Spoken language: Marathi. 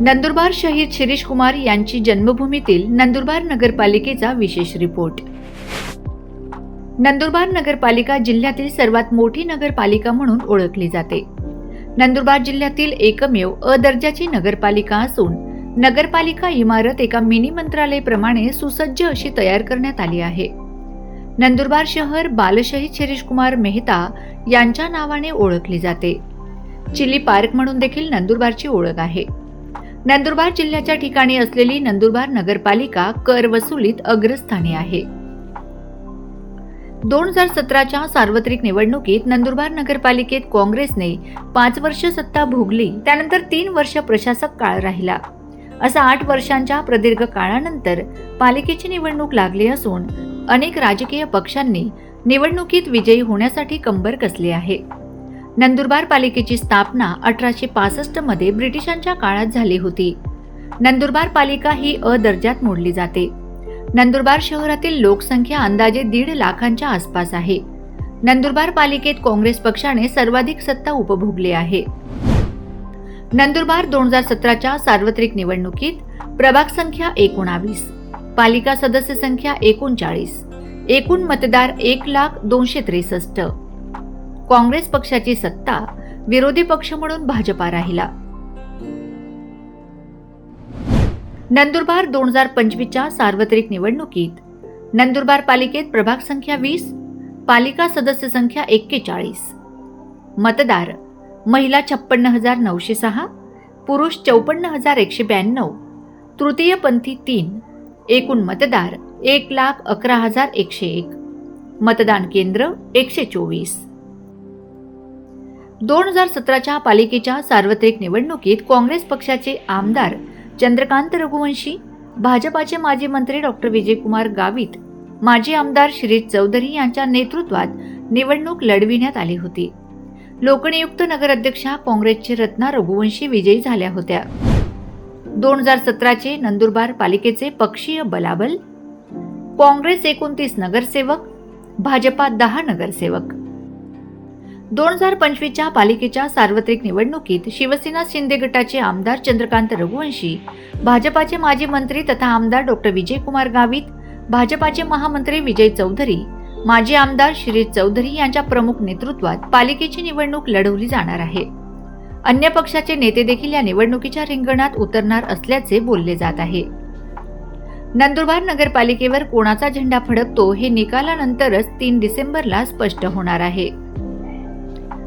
नंदुरबार शहीद शिरीष कुमार यांची जन्मभूमीतील नंदुरबार नगरपालिकेचा विशेष रिपोर्ट. नंदुरबार नगरपालिका जिल्ह्यातील सर्वात मोठी नगरपालिका म्हणून ओळखली जाते. नंदुरबार जिल्ह्यातील एकमेव अ दर्जाची नगरपालिका असून नगरपालिका इमारत एका मिनी मंत्रालयप्रमाणे सुसज्ज अशी तयार करण्यात आली आहे. नंदुरबार शहर बालशहीद शिरीष कुमार मेहता यांच्या नावाने ओळखली जाते. चिली पार्क म्हणून देखील नंदुरबारची ओळख आहे. नंदुरबार जिल्ह्याच्या ठिकाणी असलेली नंदुरबार नगरपालिका कर वसुलीत अग्रस्थानी आहे. दोन हजार सतराच्या सार्वत्रिक निवडणुकीत नंदुरबार नगरपालिकेत काँग्रेसने पाच वर्ष सत्ता भोगली त्यानंतर तीन वर्ष प्रशासक काळ राहिला. असा आठ वर्षांच्या प्रदीर्घ काळानंतर पालिकेची निवडणूक लागली असून अनेक राजकीय पक्षांनी निवडणुकीत विजयी होण्यासाठी कंबर कसली आहे. नंदुरबार पालिकेची स्थापना अठराशे पासष्टमध्ये ब्रिटिशांच्या काळात झाली होती. नंदुरबार पालिका ही अ दर्जात मोडली जाते. नंदुरबार शहरातील लोकसंख्या अंदाजे दीड लाखांच्या आसपास आहे. नंदुरबार पालिकेत काँग्रेस पक्षाने सर्वाधिक सत्ता उपभोगली आहे. नंदुरबार दोन हजार सतराच्या सार्वत्रिक निवडणुकीत प्रभाग संख्या एकोणावीस पालिका सदस्य संख्या एकोणचाळीस एकूण मतदार एक लाख दोनशे त्रेसष्ट काँग्रेस पक्षाची सत्ता विरोधी पक्ष म्हणून भाजपा राहिला. नंदुरबार दोन हजार पंचवीसच्या सार्वत्रिक निवडणुकीत नंदुरबार पालिकेत प्रभाग संख्या वीस पालिका सदस्य संख्या एक्केचाळीस मतदार महिला छप्पन्न हजार नऊशे सहा पुरुष चौपन्न हजार एकशे ब्याण्णव तृतीयपंथी तीन एकूण मतदार एक लाख अकरा हजार एकशे एक मतदान केंद्र एकशे चोवीस. दोन हजार सतराच्या पालिकेच्या सार्वत्रिक निवडणुकीत काँग्रेस पक्षाचे आमदार चंद्रकांत रघुवंशी भाजपाचे माजी मंत्री डॉक्टर विजयकुमार गावित माजी आमदार श्री चौधरी यांच्या नेतृत्वात निवडणूक लढविण्यात आली होती. लोकनियुक्त नगराध्यक्षा काँग्रेसचे रत्ना रघुवंशी विजयी झाल्या होत्या. दोन हजार सतराचे नंदुरबार पालिकेचे पक्षीय बलाबल काँग्रेस एकोणतीस नगरसेवक भाजपा दहा नगरसेवक. दोन हजार पंचवीसच्या पालिकेच्या सार्वत्रिक निवडणुकीत शिवसेना शिंदे गटाचे आमदार चंद्रकांत रघुवंशी भाजपाचे माजी मंत्री तथा आमदार डॉक्टर विजयकुमार गावित भाजपाचे महामंत्री विजय चौधरी माजी आमदार श्री चौधरी यांच्या प्रमुख नेतृत्वात पालिकेची निवडणूक लढवली जाणार आहे. अन्य पक्षाचे नेते देखील या निवडणुकीच्या रिंगणात उतरणार असल्याचे बोलले जात आहे. नंदुरबार नगरपालिकेवर कोणाचा झेंडा फडकतो हे निकालानंतरच तीन डिसेंबरला स्पष्ट होणार आहे.